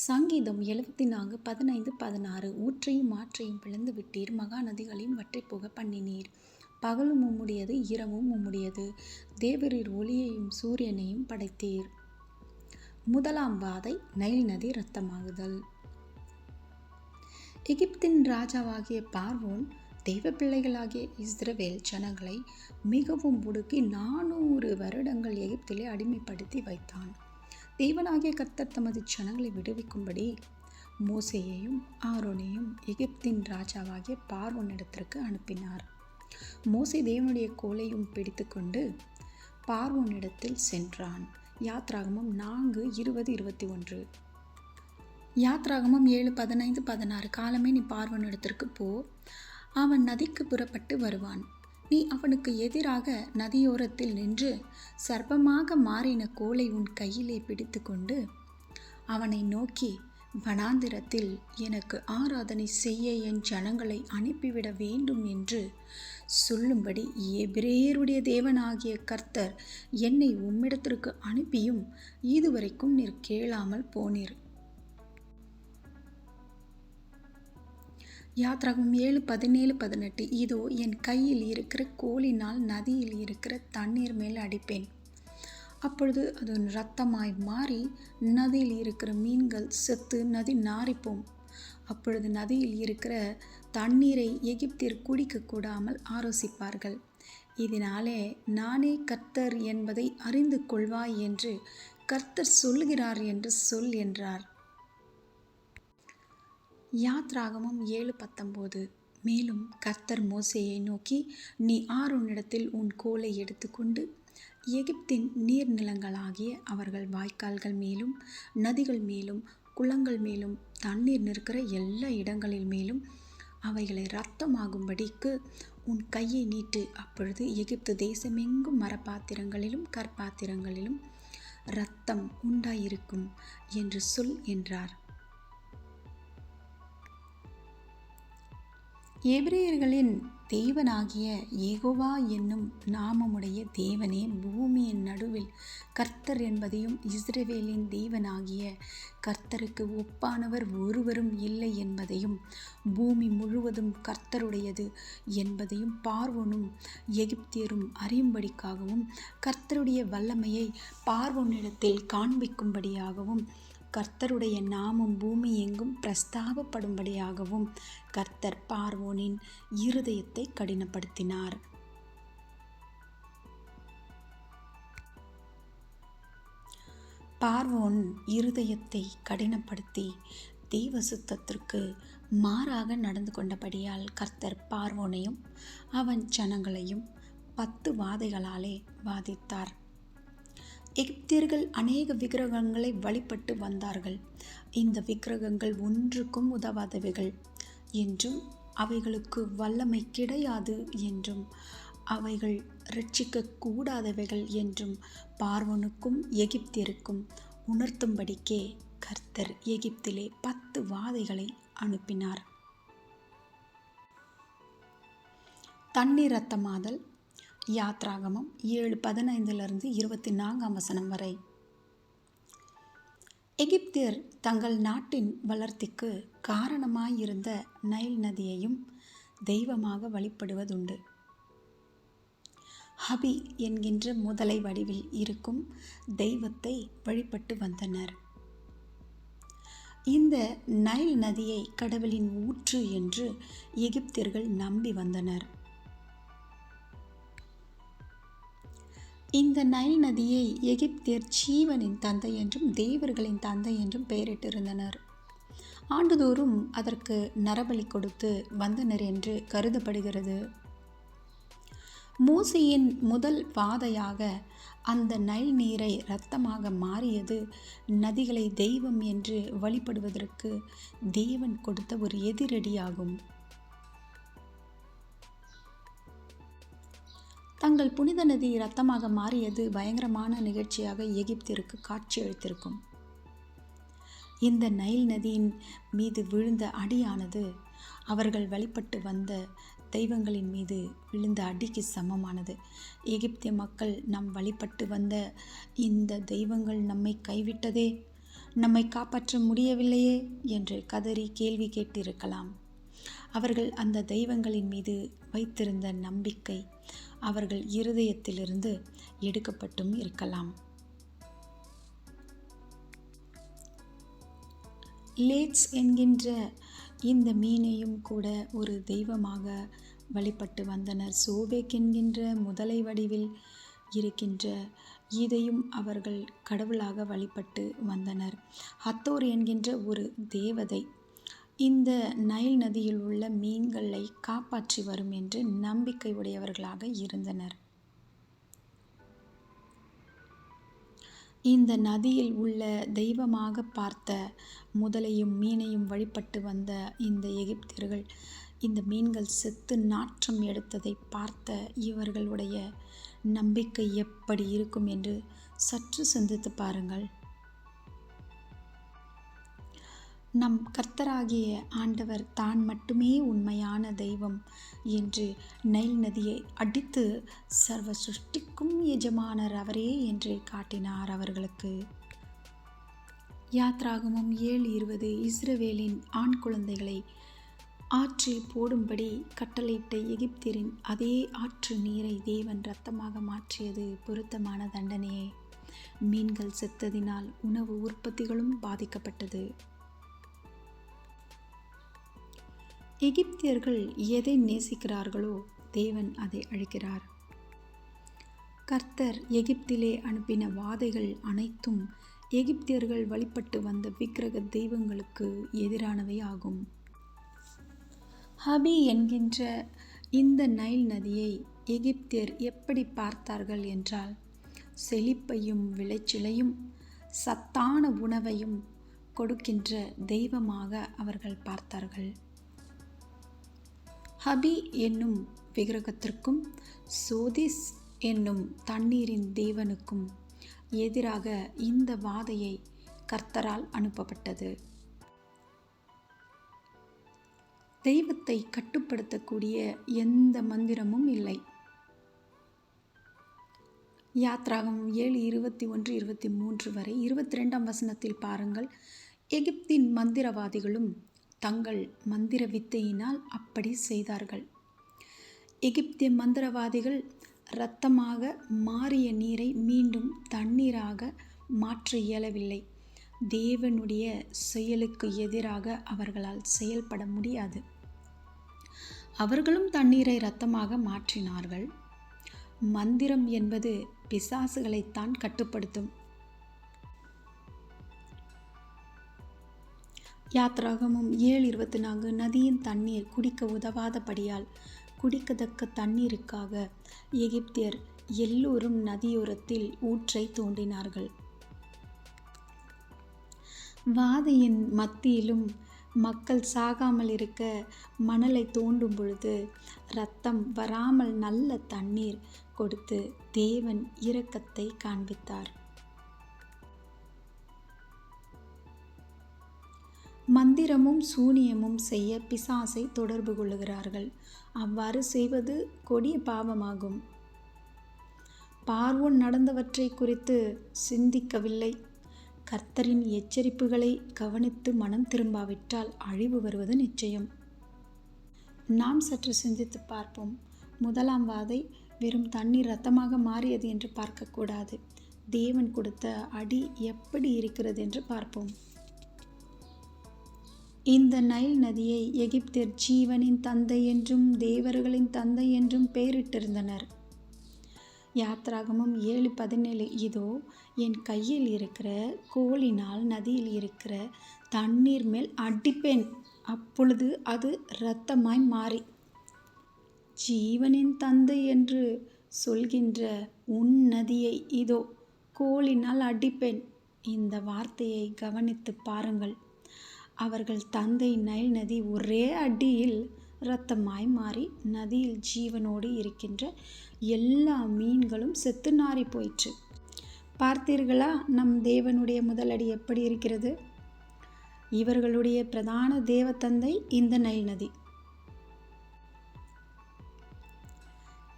சங்கீதம் எழுபத்தி நான்கு பதினைந்து பதினாறு. ஊற்றையும் மாற்றையும் பிளந்து விட்டீர். மகா நதிகளையும் புக போக பண்ணினீர். பகலும் உம்முடையது இரவும் உம்முடையது. தேவரீர் ஒளியையும் சூரியனையும் படைத்தீர். முதலாம் வாதை நைல் நதி இரத்தமாகுதல். எகிப்தின் ராஜாவாகிய பார்வோன் தெய்வ பிள்ளைகளாகிய இஸ்ரவேல் ஜனங்களை மிகவும் ஒடுக்கி நானூறு வருடங்கள் எகிப்திலே அடிமைப்படுத்தி வைத்தான். தேவனாகிய கர்த்தர் தமது ஜனங்களை விடுவிக்கும்படி மோசையையும் ஆரோனையும் எகிப்தின் ராஜாவாகிய பார்வோனிடத்திற்கு அனுப்பினார். மோசை தேவனுடைய கோலையும் பிடித்துக்கொண்டு பார்வோனிடத்தில் சென்றான். யாத்ராகமம் நான்கு இருபது இருபத்தி ஒன்று. யாத்ராகமம் ஏழு பதினைந்து பதினாறு காலமே நீ பார்வனிடத்திற்கு போ. அவன் நதிக்கு புறப்பட்டு வருவான். நீ அவனுக்கு எதிராக நதியோரத்தில் நின்று சர்ப்பமாக மாறின கோலை உன் கையிலே பிடித்துக்கொண்டு அவனை நோக்கி வனாந்திரத்தில் எனக்கு ஆராதனை செய்ய என் ஜனங்களை அனுப்பிவிட வேண்டும் என்று சொல்லும்படி எபிரேயருடைய தேவனாகிய கர்த்தர் என்னை உம்மிடத்திற்கு அனுப்பியும். இதுவரைக்கும் நீர் கேளாமல் போனீர். யாத்ராகம் ஏழு பதினேழு பதினெட்டு. இதோ என் கையில் இருக்கிற கோலினால் நதியில் இருக்கிற தண்ணீர் மேல் அடிப்பேன். அப்பொழுது அது ரத்தமாய் மாறி நதியில் இருக்கிற மீன்கள் செத்து நதி நாரிப்போம் அப்பொழுது நதியில் இருக்கிற தண்ணீரை எகிப்தியர் குடிக்க கூடாமல் ஆலோசிப்பார்கள் இதனாலே நானே கர்த்தர் என்பதை அறிந்து கொள்வாய் என்று கர்த்தர் சொல்லுகிறார் என்று சொல் என்றார். யாத்ராகமம் ஏழு பத்தொம்போது. மேலும் கர்த்தர் மோசையை நோக்கி நீ ஆரோனிடத்தில் உன் கோலை எடுத்துக்கொண்டு எகிப்தின் நீர்நிலங்களாகிய அவர்கள் வாய்க்கால்கள் மேலும் நதிகள் மேலும் குளங்கள் மேலும் தண்ணீர் நிற்கிற எல்லா இடங்களில் மேலும் அவைகளை இரத்தமாகும்படிக்கு உன் கையை நீட்டு அப்பொழுது எகிப்து தேசமெங்கும் மரப்பாத்திரங்களிலும் கற்பாத்திரங்களிலும் இரத்தம் உண்டாயிருக்கும் என்று சொல் என்றார். எபிரேயர்களின் தேவனாகிய ஏகோவா என்னும் நாமமுடைய தேவனே பூமியின் நடுவில் கர்த்தர் என்பதையும் இஸ்ரேவேலின் தேவனாகிய கர்த்தருக்கு ஒப்பானவர் ஒருவரும் இல்லை என்பதையும் பூமி முழுவதும் கர்த்தருடையது என்பதையும் பார்வனும் எகிப்தியரும் அறியும்படிக்காகவும் கர்த்தருடைய வல்லமையை பார்வோனிடத்தில் காண்பிக்கும்படியாகவும் கர்த்தருடைய நாமம் பூமி எங்கும் பிரஸ்தாபப்படும்படியாகவும் கர்த்தர் பார்வோனின் இருதயத்தை கடினப்படுத்தினார். பார்வோன் இருதயத்தை கடினப்படுத்தி தெய்வ சுத்தத்திற்கு மாறாக நடந்து கொண்டபடியால் கர்த்தர் பார்வோனையும் அவன் ஜனங்களையும் பத்து வாதைகளாலே வாதித்தார். எகிப்தியர்கள் அநேக விக்கிரகங்களை வழிபட்டு வந்தார்கள். இந்த விக்கிரகங்கள் ஒன்றுக்கும் உதவாதவைகள். என்றும் அவைகளுக்கு வல்லமை கிடையாது என்றும் அவைகள் ரட்சிக்க கூடாதவைகள் என்றும் பார்வனுக்கும் எகிப்தியருக்கும் உணர்த்தும்படிக்கே கர்த்தர் எகிப்திலே பத்து வாதைகளை அனுப்பினார். தண்ணீர் ரத்தமாதல் யாத்ராகமம் ஏழு பதினைந்திலிருந்து இருபத்தி நான்காம் வசனம் வரை. எகிப்தியர் தங்கள் நாட்டின் வளர்த்திக்கு காரணமாயிருந்த நைல் நதியையும் தெய்வமாக வழிபடுவதுண்டு. ஹபி என்கின்ற முதலை வடிவில் இருக்கும் தெய்வத்தை வழிபட்டு வந்தனர். இந்த நைல் நதியை கடவுளின் ஊற்று என்று எகிப்தியர்கள் நம்பி வந்தனர். இந்த நைல் நதியை எகிப்தியர் ஜீவனின் தந்தை என்றும் தேவர்களின் தந்தை என்றும் பெயரிட்டிருந்தனர். ஆண்டுதோறும் அதற்கு நரபலி கொடுத்து வந்தனர் என்று கருதப்படுகிறது. மூசியின் முதல் பாதையாக அந்த நைல் நீரை இரத்தமாக மாறியது நதிகளை தெய்வம் என்று வழிபடுவதற்கு தேவன் கொடுத்த ஒரு எதிரடியாகும். தங்கள் புனித நதி இரத்தமாக மாறியது பயங்கரமான நிகழ்ச்சியாக எகிப்திற்கு காட்சியளித்திருக்கும் இந்த நைல் நதியின் மீது விழுந்த அடியானது அவர்கள் வழிபட்டு வந்த தெய்வங்களின் மீது விழுந்த அடிக்கு சமமானது. எகிப்திய மக்கள் நம் வழிபட்டு வந்த இந்த தெய்வங்கள் நம்மை கைவிட்டதே நம்மை காப்பாற்ற முடியவில்லையே என்று கதறி கேள்வி கேட்டிருக்கலாம். அவர்கள் அந்த தெய்வங்களின் மீது வைத்திருந்த நம்பிக்கை அவர்கள் இருதயத்திலிருந்து எடுக்கப்பட்டும் இருக்கலாம். லேட்ஸ் என்கின்ற இந்த மீனையும் கூட ஒரு தெய்வமாக வழிபட்டு வந்தனர். சோபேக் என்கின்ற முதலை வடிவில் இருக்கின்ற இதையும் அவர்கள் கடவுளாக வழிபட்டு வந்தனர். ஹத்தோர் என்கின்ற ஒரு தேவதை இந்த நைல் நதியில் உள்ள மீன்களை காப்பாற்றி வரும் என்று நம்பிக்கை உடையவர்களாக இருந்தனர். இந்த நதியில் உள்ள தெய்வமாக பார்த்த முதலையும் மீனையும் வழிபட்டு வந்த இந்த எகிப்தியர்கள் இந்த மீன்கள் செத்து நாற்றம் எடுத்ததை பார்த்த இவர்களுடைய நம்பிக்கை எப்படி இருக்கும் என்று சற்று சிந்தித்து பாருங்கள். நம் கர்த்தராகிய ஆண்டவர் தான் மட்டுமே உண்மையான தெய்வம் என்று நைல் நதியை அடித்து சர்வ சிருஷ்டிக்கும் எஜமானர் அவரே என்று காட்டினார் அவர்களுக்கு. யாத்ராகமும் ஏழு இருபது இஸ்ரவேலின் ஆண் குழந்தைகளை ஆற்றில் போடும்படி கட்டளையிட்ட எகிப்தியரின் அதே ஆற்று நீரை தேவன் இரத்தமாக மாற்றியது பொருத்தமான தண்டனையே. மீன்கள் செத்ததினால் உணவு உற்பத்திகளும் பாதிக்கப்பட்டது. எகிப்தியர்கள் எதை நேசிக்கிறார்களோ தேவன் அதை அழிக்கிறார். கர்த்தர் எகிப்திலே அனுப்பின வாதைகள் அனைத்தும் எகிப்தியர்கள் வழிபட்டு வந்த விக்கிரக தெய்வங்களுக்கு எதிரானவை ஆகும். ஹபி என்கின்ற இந்த நைல் நதியை எகிப்தியர் எப்படி பார்த்தார்கள் என்றால் செழிப்பையும் விளைச்சலையும் சத்தான உணவையும் கொடுக்கின்ற தெய்வமாக அவர்கள் பார்த்தார்கள். ஹபி என்னும் விக்கிரகத்திற்கும் சோதிஸ் என்னும் தண்ணீரின் தேவனுக்கும் எதிராக இந்த வாதையை கர்த்தரால் அனுப்பப்பட்டது. தெய்வத்தை கட்டுப்படுத்தக்கூடிய எந்த மந்திரமும் இல்லை. யாத்ராகம் ஏழு இருபத்தி ஒன்று இருபத்தி மூன்று வரை இருபத்தி ரெண்டாம் வசனத்தில் பாருங்கள். எகிப்தின் மந்திரவாதிகளும் தங்கள் மந்திர வித்தையினால் அப்படி செய்தார்கள். எகிப்திய மந்திரவாதிகள் இரத்தமாக மாறிய நீரை மீண்டும் தண்ணீராக மாற்ற இயலவில்லை. தேவனுடைய செயலுக்கு எதிராக அவர்களால் செயல்பட முடியாது. அவர்களும் தண்ணீரை இரத்தமாக மாற்றினார்கள். மந்திரம் என்பது பிசாசுகளைத்தான் கட்டுப்படுத்தும். யாத்ராகமும் ஏழு இருபத்தி நான்கு நதியின் தண்ணீர் குடிக்க உதவாதபடியால் குடிக்கத்தக்க தண்ணீருக்காக எகிப்தியர் எல்லோரும் நதியோரத்தில் ஊற்றை தோண்டினார்கள். வாதையின் மத்தியிலும் மக்கள் சாகாமல் இருக்க மணலை தோண்டும் பொழுது ரத்தம் வராமல் நல்ல தண்ணீர் கொடுத்து தேவன் இரக்கத்தை காண்பித்தார். மந்திரமும் சூனியமும் செய்ய பிசாசை தொடர்பு கொள்ளுகிறார்கள். அவ்வாறு செய்வது கொடிய பாவமாகும். பார்வோன் நடந்தவற்றை குறித்து சிந்திக்கவில்லை. கர்த்தரின் எச்சரிப்புகளை கவனித்து மனம் திரும்பாவிட்டால் அழிவு வருவது நிச்சயம். நாம் சற்று சிந்தித்து பார்ப்போம். முதலாம் வாதை வெறும் தண்ணீர் ரத்தமாக மாறியது என்று பார்க்கக்கூடாது. தேவன் கொடுத்த அடி எப்படி இருக்கிறது என்று பார்ப்போம். இந்த நைல் நதியை எகிப்தியர் ஜீவனின் தந்தை என்றும் தேவர்களின் தந்தை என்றும் பெயரிட்டிருந்தனர் யாத்ராகமும் ஏழு பதினேழு இதோ என் கையில் இருக்கிற கோலினால் நதியில் இருக்கிற தண்ணீர் மேல் அடிப்பேன். அப்பொழுது அது இரத்தமாய் மாறி. ஜீவனின் தந்தை என்று சொல்கின்ற உன் நதியை இதோ கோலினால் அடிப்பேன். இந்த வார்த்தையை கவனித்து பாருங்கள். அவர்கள் தந்தை நைல் நதி ஒரே அடியில் இரத்தமாய் மாறி நதியில் ஜீவனோடு இருக்கின்ற எல்லா மீன்களும் செத்து நாறி போயிற்று. பார்த்தீர்களா நம் தேவனுடைய முதலடி எப்படி இருக்கிறது? இவர்களுடைய பிரதான தேவத்தந்தை இந்த நைல் நதி.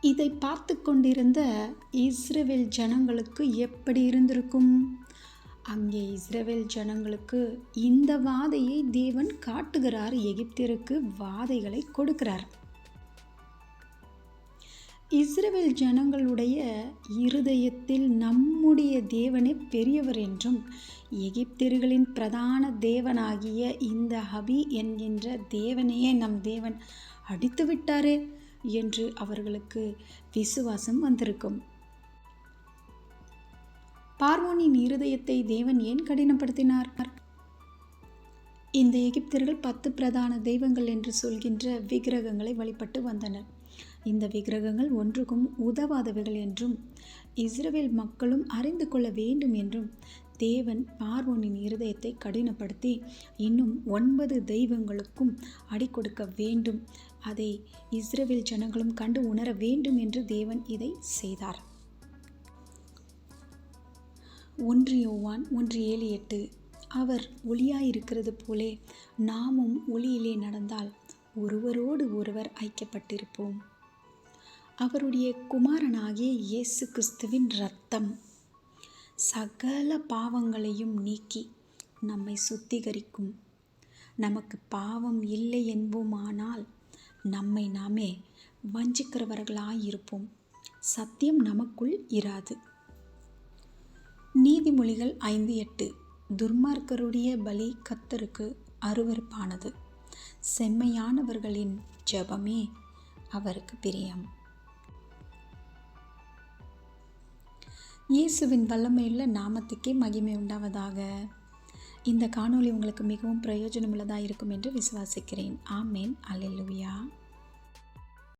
இதை பார்த்து கொண்டிருந்த இஸ்ரேல் ஜனங்களுக்கு எப்படி இருந்திருக்கும்? அங்கே இஸ்ரவேல் ஜனங்களுக்கு இந்த வாதையை தேவன் காட்டுகிறார். எகிப்திற்கு வாதைகளை கொடுக்கிறார். இஸ்ரவேல் ஜனங்களுடைய இருதயத்தில் நம்முடைய தேவனே பெரியவர் என்றும் எகிப்தியர்களின் பிரதான தேவனாகிய இந்த ஹபி என்கின்ற தேவனையே நம் தேவன் அடித்து விட்டாரே என்று அவர்களுக்கு விசுவாசம் வந்திருக்கும். பார்வோனின் இருதயத்தை தேவன் ஏன் கடினப்படுத்தினார்? இந்த எகிப்தியர்கள் பத்து பிரதான தெய்வங்கள் என்று சொல்கின்ற விக்கிரகங்களை வழிபட்டு வந்தனர். இந்த விக்கிரகங்கள் ஒன்றுக்கும் உதவாதவைகள் என்றும் இஸ்ரவேல் மக்களும் அறிந்து கொள்ள வேண்டும் என்றும் தேவன் பார்வோனின் இருதயத்தை கடினப்படுத்தி இன்னும் ஒன்பது தெய்வங்களுக்கும் அடி கொடுக்க வேண்டும். அதை இஸ்ரவேல் ஜனங்களும் கண்டு உணர வேண்டும் என்று தேவன் இதை செய்தார். ஒன்று யோவான் ஒன்று ஏழு எட்டு. அவர் ஒளியாயிருக்கிறது போலே நாமும் ஒளியிலே நடந்தால் ஒருவரோடு ஒருவர் ஐக்கியப்பட்டிருப்போம். அவருடைய குமாரனாகிய இயேசு கிறிஸ்துவின் இரத்தம் சகல பாவங்களையும் நீக்கி நம்மை சுத்திகரிக்கும். நமக்கு பாவம் இல்லை என்போமானால் நம்மை நாமே வஞ்சிக்கிறவர்களாயிருப்போம். சத்தியம் நமக்குள் இராது. நீதிமொழிகள் ஐந்து எட்டு. துர்மார்க்கருடைய பலி கத்தருக்கு அருவருப்பானது. செம்மையானவர்களின் ஜெபமே அவருக்கு பிரியம். இயேசுவின் வல்லமையுள்ள நாமத்துக்கே மகிமை உண்டாவதாக. இந்த காணொளி உங்களுக்கு மிகவும் பிரயோஜனமுள்ளதாக இருக்கும் என்று விசுவாசிக்கிறேன். ஆமேன். அல்லேலூயா.